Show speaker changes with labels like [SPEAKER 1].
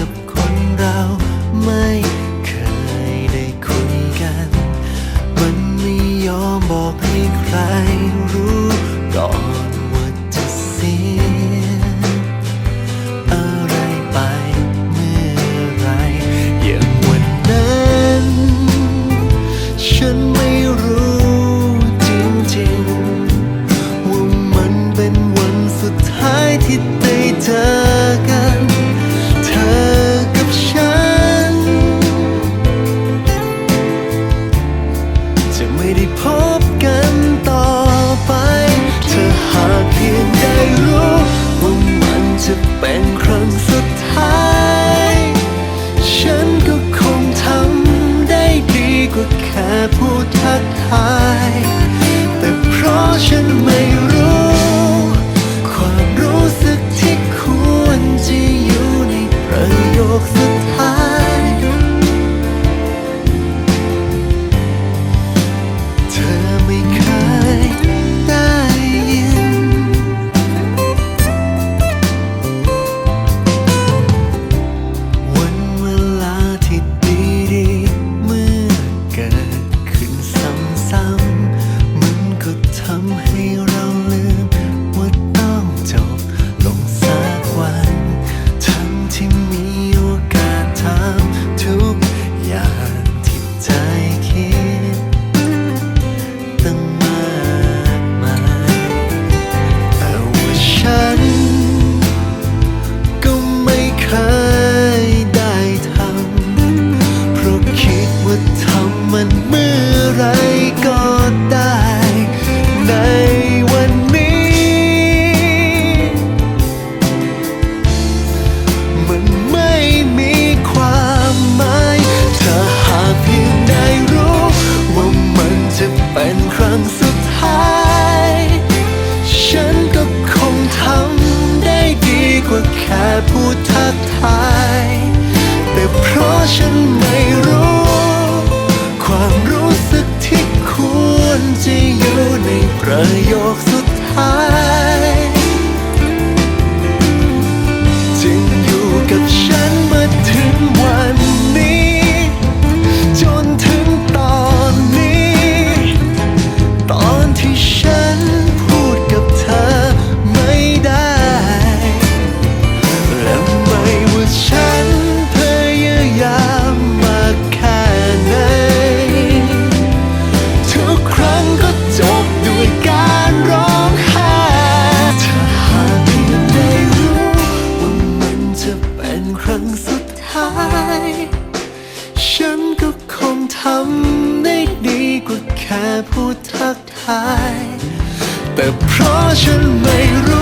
[SPEAKER 1] กับคนเราไม่เคยได้คุยกัน มันไม่ยอมบอกให้ใครรู้ก่อน มันเมื่อไรก็ต ได้ดีกว่าแค่พูดทักทาย แต่เพราะฉันไม่รู้